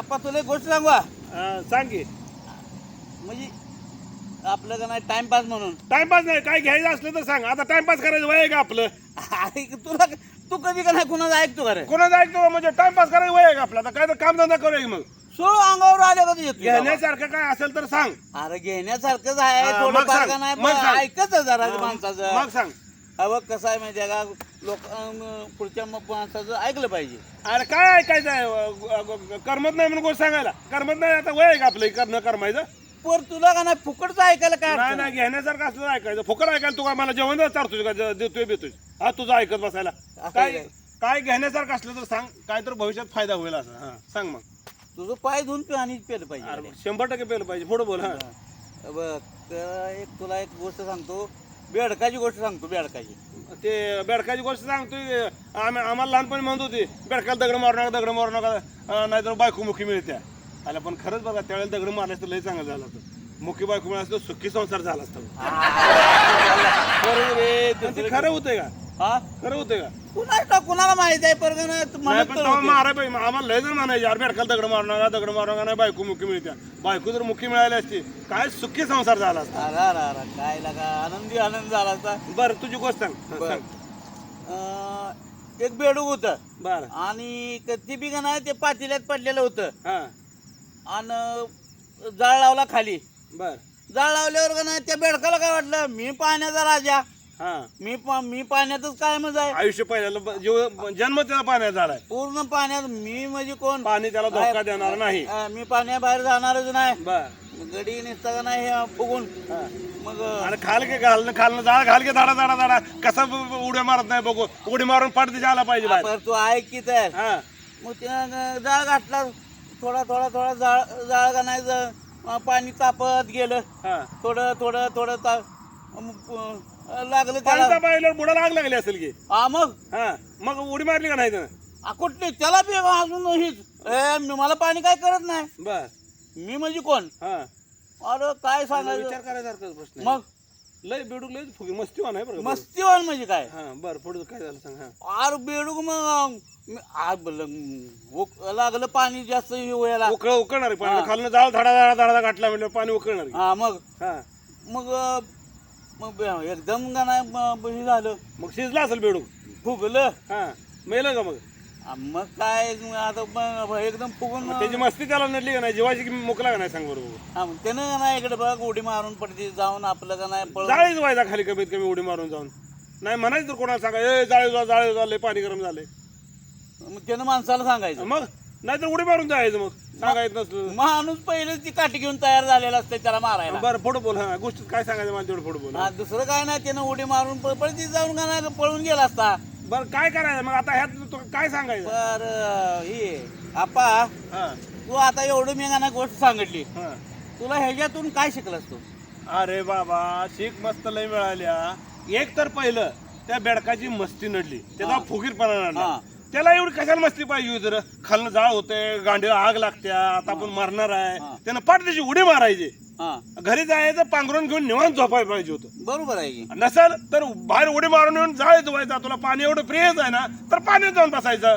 आपा तुला एक गोष्ट सांगू का? अं, सांग की. म्हणजे आपलं का नाही टाइमपास म्हणून. टाइमपास नाही काय घ्यायचं असलं तर सांग. आता टाइमपास करायचं वय आहे का आपलं? अरे तुला तू कधी का नाही कुणाचं ऐकतो का रे? कोणाचं ऐकतो म्हणजे टाइमपास करायचं वय आहे का आपलं? आता काय तर कामधंदा करूया की मग. सो अंगावर आले का तुझ्या घेण्यासारखं काय असेल तर सांग. अरे घेण्यासारखंच आहे. हा, मग सांग, का नाही? मग सांग. जरा मग माणसाचं. सांग. हा बघ कसं आहे माहितीये का? लोक पुढच्या माणसाचं ऐकलं पाहिजे. अरे काय ऐकायचं आहे? करमत नाही म्हणून गोष्ट सांगायला. करमत नाही आता वय आहे का आपलं? करणं करमायचं पर तुला का नाही? फुकटचं ऐकायला काय नाही नाही? घेण्यासारखं असलं ऐकायचं. फुकट ऐकायला तू काय मला जेवण चारतोय का? ज- देतोय बेतोय. हा तुझं ऐकत बसायला. असं काय. काय घेण्यासारखं असलं तर सांग. काय तर भविष्यात फायदा होईल असं. हा सांग मग. तुझं पाय धुवून आणि पेलं अरे पाहिजे शंभर टक्के पेलं पाहिजे. पुढे बोल हा. बघ तर एक तुला एक गोष्ट सांगतो. बेडकाची गोष्ट सांगतो बेडकाची. ते बेडकाची गोष्ट सांगतोय आम्ही आम्हाला लहानपणी म्हणत होती बेडकाला दगड मारू नका दगड मारू नका नाहीतर बायको मुखी मिळत्या. आला पण खरंच बघा त्यावेळेला दगड मारल्यास तर लय चांगलं झालं होतं. मुखी बायको मिळालं तर सुखी संसार झाला असता. खरं. होतंय का? हा? खरं का? कुणाला कुणाला माहीत आहे नाही पण तेव्हा. मारा पाहिजे आम्हाला लय जण म्हणायचे यार दगड मारू नका दगड मारू नका नाही बायको मुखी मिळत्या बायको जर मुखी मिळाली असती काय सुखी संसार झाला असता? अरे अरे अरे काय लागा आनंदी आनंद झाला असता. बरं तुझी गोष्ट सांग बरं. सांग. अं, एक बेडूक होतं. बरं. आणि ती बी का नाही ते पातेल्यात पडलेलं होतं. हा. आणि जाळ लावला खाली. बर. जाळ लावल्यावर का नाही त्या बेडकाला काय वाटलं मी पाण्याचा राजा. मी पा- मी पाण्यातच कायमच आहे. आयुष्य पहिल्याला ब- जीव जन्म त्याला पाण्यात झालाय. पूर्ण पाण्यात मी म्हणजे कोण? पाणी त्याला धोका देणार नाही. अं, मी पाण्याबाहेर जाणारच नाही. बर. गडी निसता का नाही हे फुगून? मग आणि खाल के घाल खालनं जाळ घाल के दाडा दाडा दाडा कसा ब- ब- उड्या मारत नाही बघू. उडी मारून तिच्या आला पाहिजे बाहेर. तू ऐक की तर. हा. मग त्यानं जाळ घातला थोडा थोडा थोडा जाळ जाळ का नाही पाणी तापत गेलं. हा. थोडं थोडं थोडं ता मग, लागलं त्याला. बुडाला आग लागली असेल की. हा मग? हा मग उडी मारली का नाही त्यानं? आ, कुठली? त्याला बी अजून हीच. ए मी- मला पाणी काय करत नाही. बर. मी म्हणजे कोण? हा. अरे काय सांगायचं? विचार करायसारखाच प्रश्न. मग? लय बेडूक लय फुगी मस्ती आहे बरं का? मस्तीवान म्हणजे काय? हा बर पुढे काय झालं सांग हा. आर बेडूक मग. मी- आ, बल- उक- लागलं पाणी जास्त हे व्हायला उकळ उकळणार आहे पाणी खालनं जाळ धडा धडा धडा घातला म्हणजे पाणी उकळणार आहे. हा मग? हा. मग अं, मग एकदम का नाही ब- हे झालं. मग शिजला असेल बेडूक. फुगलं. हा मेलं का मग? आ, मग काय आता एकदम फुगून मग त्याची मस्ती त्याला नडली का नाही? जीवाची की मुकला का नाही सांग बरोबर हा, मग त्यानं का नाही इकडे बघ उडी मारून पडते जाऊन आपलं का नाही पळ जाळीच व्हायचा खाली कमीत कमी उडी मारून जाऊन. नाही म्हणायचं तर कोणाला सांगा ए जाळे जा जाळे झाले पाणी गरम झाले मग त्यानं माणसाला सांगायचं. मग? नाहीतर उडी मारून जायचं मग. सांगायचं नसलं माणूस पहिलेच ती काठी घेऊन तयार झालेला असते त्याला मारायला. बरं पुढे बोल हा गोष्टीत काय सांगायचं मला तेवढं पुढे बोल हा, दुसरं काय नाही त्यानं उडी मारून प- पळती जाऊन का नाही पळून गेला असता. बरं काय करायचं? मग आता ह्यात तू काय सांगायचं? पर हे आपा हा. तू आता एवढं मी नाही गोष्ट सांगितली. हा. तुला ह्याच्यातून काय शिकलास तू? अरे बाबा शीख मस्त लय मिळाल्या. एक तर पहिलं त्या बेडकाची मस्ती नडली. त्याचा हा. फुगीरपणा नडला. हा. त्याला एवढी कशाला मस्ती पाहिजे होती खालनं जाळ होते गांडीला आग लागत्या आता आपण मारणार आहे. त्यानं पाठ त्याची उडी मारायची. हा. घरी जायचं पांघरून घेऊन निवांत झोपायला पाहिजे होतं. बरोबर आहे की. नसेल तर बाहेर उडी मारून येऊन जाळ धुवायचा. तुला पाणी एवढं प्रियच आहे ना तर पाण्यात जाऊन बसायचं.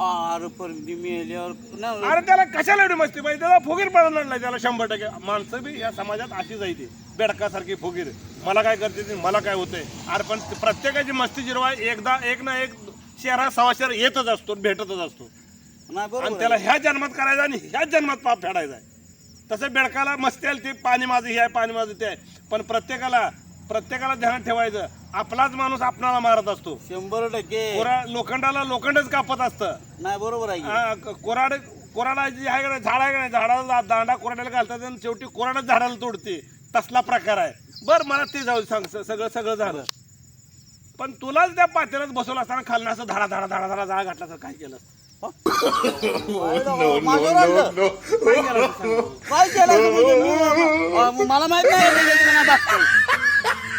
अरे पण ती मेल्यावर न- अरे त्याला कशाला एवढी मस्ती पाहिजे? त्याला फुगीर पडणार नाही त्याला शंभर टक्के. माणसं बी या समाजात अशी जायते बेडकासारखी फुगीर. मला काय करते ते, मला काय होतंय? अरे पण प्रत्येकाची मस्ती जिरवाय एकदा एक ना एक शहरा सव्वा शहर येतच असतो भेटतच असतो. नाही आणि बरोबर त्याला आहे. ह्या जन्मात करायचं आणि ह्याच जन्मात पाप फेडायचा आहे. तसं बेडकाला मस्ती आली ते पाणी माझं हे आहे पाणी माझं ते आहे. पण प्रत्येकाला प्रत्येकाला ध्यानात ठेवायचं आपलाच माणूस आपणाला मारत असतो. शंभर टक्के. कोरा लोखंडाला लोखंडच कापत असतं. नाही बरोबर आहे की. हा, क- कोराड कोराडा जी आहे का नाही, झाड आहे का नाही झाडाला दांडा कोराड्याला घालतात आणि शेवटी कोराडच झाडाला तोडते. तसला प्रकार आहे. बर मला ते जाऊ सांग स- सगळं सगळं झालं. पण तुलाच त्या पातेल्यात बसवलं असताना खालनं असं धाडा धाडा धाडा धाडा जाळ घातला तर काय केलं माझ्यावर आणलं. काय केलं असं सांग बरं. काय केलं असं म्हणजे मी- मला माहीत नाही हे लेकरं बघतंय.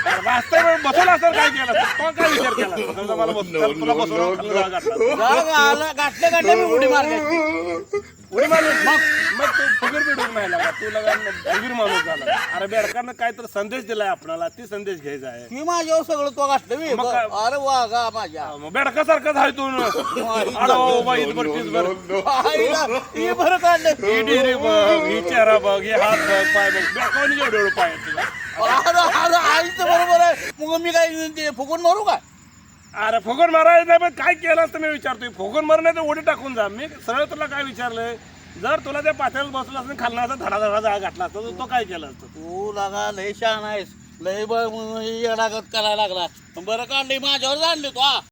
अरे वास्तव बसवलं असतं काय केलं असतं? तो काय विचार केला असता? समजा मला बस- तुला बसवलं खालनं जाळ घातला जाग आला गाठल्या गाठल्या मी उडी मारली असती. उडी मारून मग तू फुगीर बिडून नाही लागा तू लगा फुगीर माणूस झाला. अरे बेडकानं काय तर संदेश दिलाय आपल्याला ती संदेश घ्यायचा आहे. ती माझ्यावर सगळं तो घातलं मी. मग काय? अरे वा गा माझ्या. मग बेडकासारखाच आहे तू. आडो बाई इथभर तिथभर आईला, हे बरं काढलं ही डिरी बघ ही चेहरा बघ हे हात बघ पाय बघ. बेडकावून पाय आहेत तुला? अरे अरे आईचं बरोबर आहे. मग मी काय ते फुकून मारू का? अरे फुगून मारायचं नाही पण काय केलं असतं मी विचारतोय. फुगून मार नाही तर उडी टाकून जा. मी सरळ तुला काय विचारलंय? जर तुला त्या पात्याला बसलं असतं खालनाचा धडा धडा जागा घातला असता तर तो काय केलं असतं? तू लागा लय शहाणा आहेस. लय बघ येडागत करायला लागला. बरं काढली माझ्यावर जाणली तू हा.